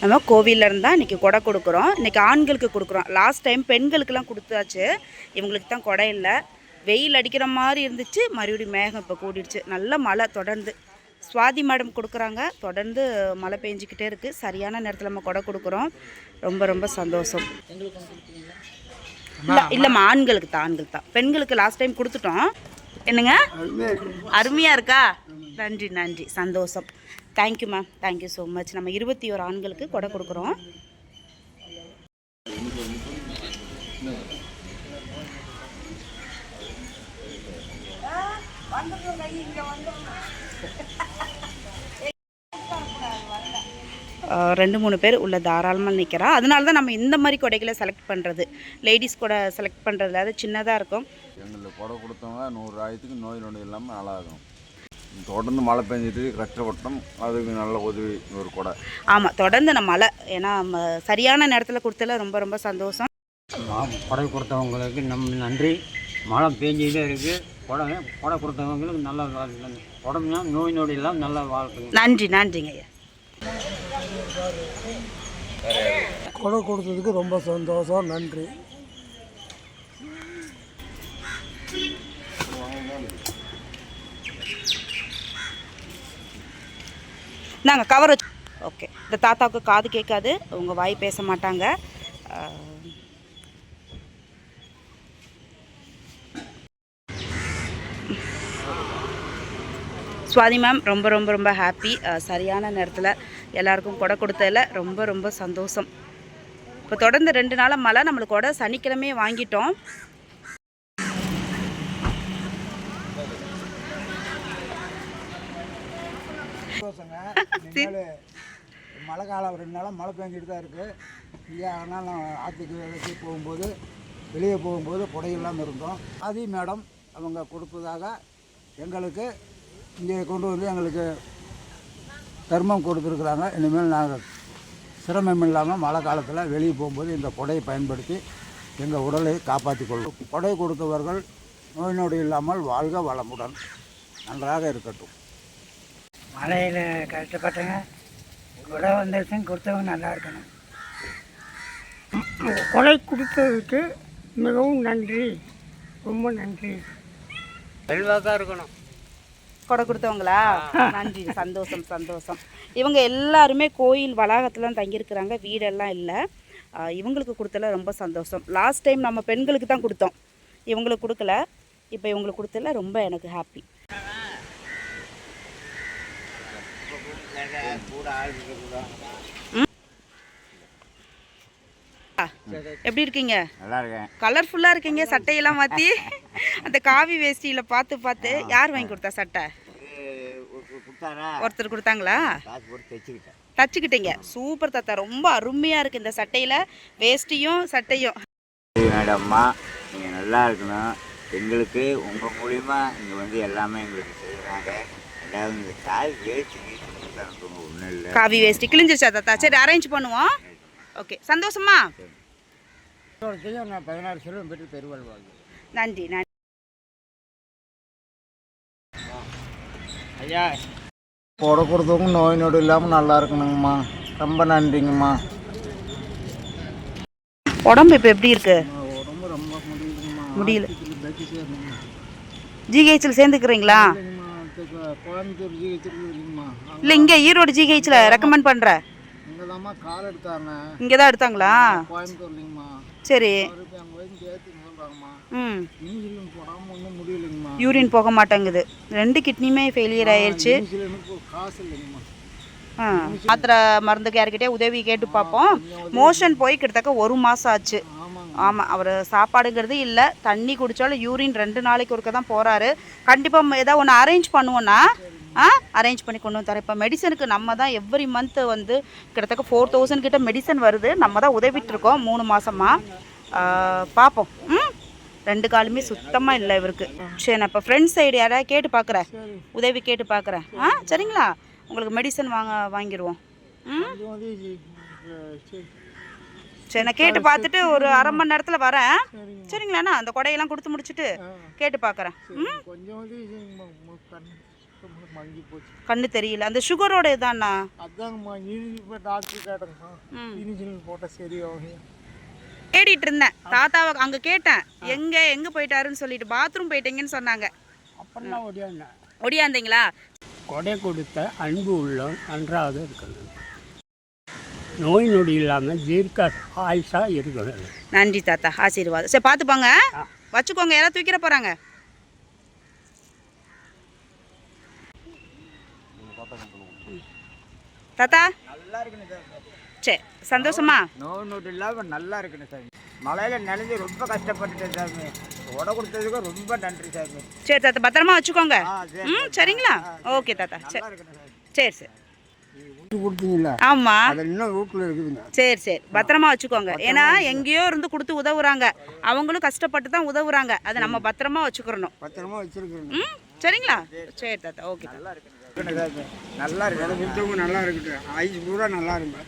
நம்ம கோவில்ல இருந்தால் இன்றைக்கி கொடை கொடுக்குறோம். இன்றைக்கி ஆண்களுக்கு கொடுக்குறோம். லாஸ்ட் டைம் பெண்களுக்கெல்லாம் கொடுத்தாச்சு. இவங்களுக்கு தான் கொடை இல்லை. வெயில் அடிக்கிற மாதிரி இருந்துச்சு. மறுபடியும் மேகம் இப்போ கூடிடுச்சு. நல்ல மழை தொடர்ந்து. சுவாதி மேடம் கொடுக்குறாங்க. தொடர்ந்து மழை பெஞ்சிக்கிட்டே இருக்குது சரியான நேரத்தில் நம்ம கொடை கொடுக்குறோம். ரொம்ப ரொம்ப சந்தோஷம். இல்லை இல்லைம்மா ஆண்களுக்கு தான் ஆண்களுக்கு தான். பெண்களுக்கு லாஸ்ட் டைம் கொடுத்துட்டோம். என்னங்க? அருமையாக இருக்கா? நன்றி நன்றி. சந்தோஷம். Thank you ma'am thank you so much நம்ம இருபத்தி ஒரு ஆண்களுக்கு கொடை கொடுக்குறோம். ரெண்டு மூணு பேர் உள்ள தாராளமாக நிற்கிறா அதனால தான் நம்ம இந்த மாதிரி கொடைகளை செலக்ட் பண்ணுறது லேடிஸ் கூட செலக்ட் பண்ணுறதுல அது சின்னதாக இருக்கும். எங்களுக்கு கொடை கொடுத்தவங்க நூறு ஆயிரத்துக்கு நோய் நொடி இல்லாமல் நல்லாயிருக்கும் தொடர்ந்து மழை பெஞ்சிட்டு கஷ்டப்பட்டோம். அதுக்கு நல்ல உதவி ஒரு கொடை. ஆமாம் தொடர்ந்து நம்ம மழை. ஏன்னா நம்ம சரியான நேரத்தில் கொடுத்தல ரொம்ப ரொம்ப சந்தோஷம். கொடை கொடுத்தவங்களுக்கு நம் நன்றி. மழை பெஞ்சிக்கிட்டே இருக்குது கொடை கொடை கொடுத்தவங்களுக்கு நல்லா வாழ்க்கை உடம்புனா நோய் நொடி எல்லாம் நல்லா வாழ்க்கை. நன்றி நன்றிங்க ஐயா. கொடை கொடுத்ததுக்கு ரொம்ப சந்தோஷம் நன்றி. நாங்கள் கவர் வச்சு ஓகே இந்த தாத்தாவுக்கு காது கேட்காது. உங்கள் வாய் பேச மாட்டாங்க. சுவாதி மேம் ரொம்ப ரொம்ப ரொம்ப ஹாப்பி சரியான நேரத்தில் எல்லாருக்கும் கொடை கொடுத்ததில் ரொம்ப ரொம்ப சந்தோஷம். இப்போ தொடர்ந்து ரெண்டு நாளாக மழை. நம்மளுக்கு கொடை சனிக்கிழமையே வாங்கிட்டோம். சந்தோஷங்க. மழை காலம் ரெண்டு நாளாக மழை பெஞ்சிட்டு தான் இருக்குது இங்கே அதனால் நான் ஆற்றுக்கு வேலைக்கு போகும்போது வெளியே போகும்போது குடை இல்லாமல் இருந்தோம். ஆதி மேடம் அவங்க கொடுப்பதாக எங்களுக்கு இங்கே கொண்டு வந்து எங்களுக்கு தர்மம் கொடுத்துருக்குறாங்க. இனிமேல் நாங்கள் சிரமம் இல்லாமல் மழை காலத்தில் வெளியே போகும்போது இந்த கொடையை பயன்படுத்தி எங்கள் உடலை காப்பாற்றிக் கொள்ளும். கொடை கொடுத்தவர்கள் நோய் நொடி இல்லாமல் வாழ்க வளமுடன். நன்றாக இருக்கட்டும். மழையில் கஷ்டப்பட்டங்க கொடை வந்துருச்சுன்னு கொடுத்தவங்க நல்லா இருக்கணும். கொடை கொடுத்ததுக்கு மிகவும் நன்றி. ரொம்ப நன்றி. செல்வாக்காக இருக்கணும். கொடை கொடுத்தவங்களா? நன்றி. சந்தோஷம் சந்தோஷம். இவங்க எல்லாருமே கோயில் வளாகத்தில் தான் தங்கியிருக்கிறாங்க. வீடெல்லாம் இல்லை. இவங்களுக்கு கொடுத்தல ரொம்ப சந்தோஷம். லாஸ்ட் டைம் நம்ம பெண்களுக்கு தான் கொடுத்தோம். இவங்களுக்கு கொடுக்கல. இப்போ இவங்களுக்கு கொடுத்தல ரொம்ப எனக்கு ஹாப்பி எப்படி இருக்கீங்க? நல்லா இருக்கேன் கலர்ஃபுல்லாக இருக்கீங்க சட்டையெல்லாம் மாற்றி அந்த காவி வேஷ்டியில் பார்த்து பார்த்து யார் வாங்கி கொடுத்தா சட்டை? ஒருத்தர் கொடுத்தாங்களா? தச்சுக்கிட்டீங்க. சூப்பர் தாத்தா ரொம்ப அருமையாக இருக்குது இந்த சட்டையில். வேஷ்டியும் சட்டையும். மேடம்மா நீங்கள் நல்லா இருக்கணும். எங்களுக்கு உங்கள் மூலிமா இங்கே வந்து எல்லாமே எங்களுக்கு செய்கிறாங்க ரெண்டாவது இந்த கால் வேஸ்ட் காவி வேஷ்டி கிழிஞ்சிருச்சா தாத்தா சரி அரேஞ்ச் பண்ணுவோம். ஓகே சந்தோஷமா? பதினாறு செல்வம் பெற்று பெருவாள் வாழ்வு நன்றி நன்றி. ஐயா கொடை கொடுத்தவங்க நோய் நொடி இல்லாமல் நல்லா இருக்கணுங்கம்மா. ரொம்ப நன்றிங்கம்மா. உடம்பு இப்போ எப்படி இருக்கு? உடம்பு ரொம்ப முடியல. சேரணுங்கம்மா ஜிஹெச்சில் சேர்ந்துக்கிறீங்களா? கோயம்புத்தூர் இல்லை இங்கே ஈரோடு ஜிஹெச்சில் ரெக்கமெண்ட் பண்ணுறேன் இங்கே தான்மா கால் எடுத்தாங்க இங்கே தான் எடுத்தாங்களா? கோயம்புத்தூர்லிங்கம்மா. சரி. அவருக்கு அங்கே போய் ஏற்றி சொல்கிறாங்கம்மா ம். இன்சுலின் போடாமல் ஒன்றும் முடியலைங்கம்மா. யூரின் போக மாட்டேங்குது. ரெண்டு கிட்னியுமே ஃபெயிலியர் ஆயிடுச்சு காசு இல்லைங்கம்மா. மாத்திரை மருந்துக்கு யார்கிட்டயே உதவி கேட்டு பார்ப்போம். மோஷன் போய் கிட்டத்தட்ட ஒரு மாதம் ஆச்சு. ஆமாம் அவர் சாப்பாடுங்கிறது இல்லை. தண்ணி குடித்தாலும் யூரின் ரெண்டு நாளைக்கு ஒருக்க தான் போகிறாரு கண்டிப்பாக ஏதாவது ஒன்று அரேஞ்ச் பண்ணுவோன்னா ஆ அரேஞ்ச் பண்ணி கொண்டு வந்து தரேன். இப்போ மெடிசனுக்கு நம்ம தான் எவ்ரி மந்த் வந்து கிட்டத்தட்ட ஃபோர் தௌசண்ட் கிட்ட மெடிசன் வருது. நம்ம தான் உதவிட்டுருக்கோம் மூணு மாதமாக பார்ப்போம் ம்? ரெண்டு காலுமே சுத்தமாக இல்லை இவருக்கு. சரி நான் இப்போ ஃப்ரெண்ட்ஸ் சைடு யாராவது கேட்டு பார்க்குறேன் உதவி கேட்டு பார்க்குறேன் ஆ சரிங்களா? உங்களுக்கு மெடிசன் வாங்க வாங்கிடுவோம் ம்? சரி நான் கேட்டு பார்த்துட்டு ஒரு அரை மணி நேரத்தில் வரேன். சரிங்களாண்ணா? அந்த கொடையெல்லாம் கொடுத்து முடிச்சுட்டு கேட்டு பார்க்குறேன். கண்ணு தெரியல. அந்த சுகரோட இதாண்ணா? அது அதாங்கம்மா போய் டாக்டர் கேட்டேங்கம்மா. போட்டால் சரியாகும் தேடிட்டு இருந்தேன். தாத்தாவை அங்கே கேட்டேன். எங்கே எங்கே போயிட்டாருன்னு சொல்லிட்டு பாத்ரூம் போயிட்டீங்கன்னு சொன்னாங்க. அப்புறம் தான் ஓடியாந்தேன் ஒடியாந்தீங்களா? கொடை கொடுத்த அன்பு உள்ளம் நன்றாக இருக்கணும் நோய் நொடி இல்லாமல் தீர்க்க ஆயுஷாக இருக்கணும் நன்றி தாத்தா ஆசீர்வாதம். சரி பார்த்துப்பாங்க வச்சுக்கோங்க யாராவது தூக்கிட போகிறாங்க தாத்தா? நல்லா இருக்கணும் சார் சரி சந்தோஷமா? நோய் நோட்டு இல்லாமல் நல்லா இருக்கணும் சாமி. மழையில் நனைஞ்சு ரொம்ப கஷ்டப்பட்டுட்டேன் சாமி. உட கொடுத்ததுக்கு ரொம்ப நன்றி சாமி. சரி தாத்தா பத்திரமா வச்சுக்கோங்க. ம் சரிங்களா? ஓகே தாத்தா. சரி. சரி சரி. கொடுத்தீங்களா அது இன்னும் வீட்டில் இருக்குதுங்க. சரி சரி. பத்திரமா வச்சுக்கோங்க. ஏன்னா எங்கேயோ இருந்து கொடுத்து உதவுறாங்க. அவங்களும் கஷ்டப்பட்டு தான் உதவுறாங்க. அதை நம்ம பத்திரமா வச்சுக்கிறணும். பத்திரமா வச்சிருக்கணும் ம்? சரிங்களா? சரி தாத்தா. ஓகே நல்லா இருக்கணும் சாமி நல்லா இருக்கணும் நல்லா இருக்கட்டும். ஐஸ் பூரா நல்லா இருக்கும்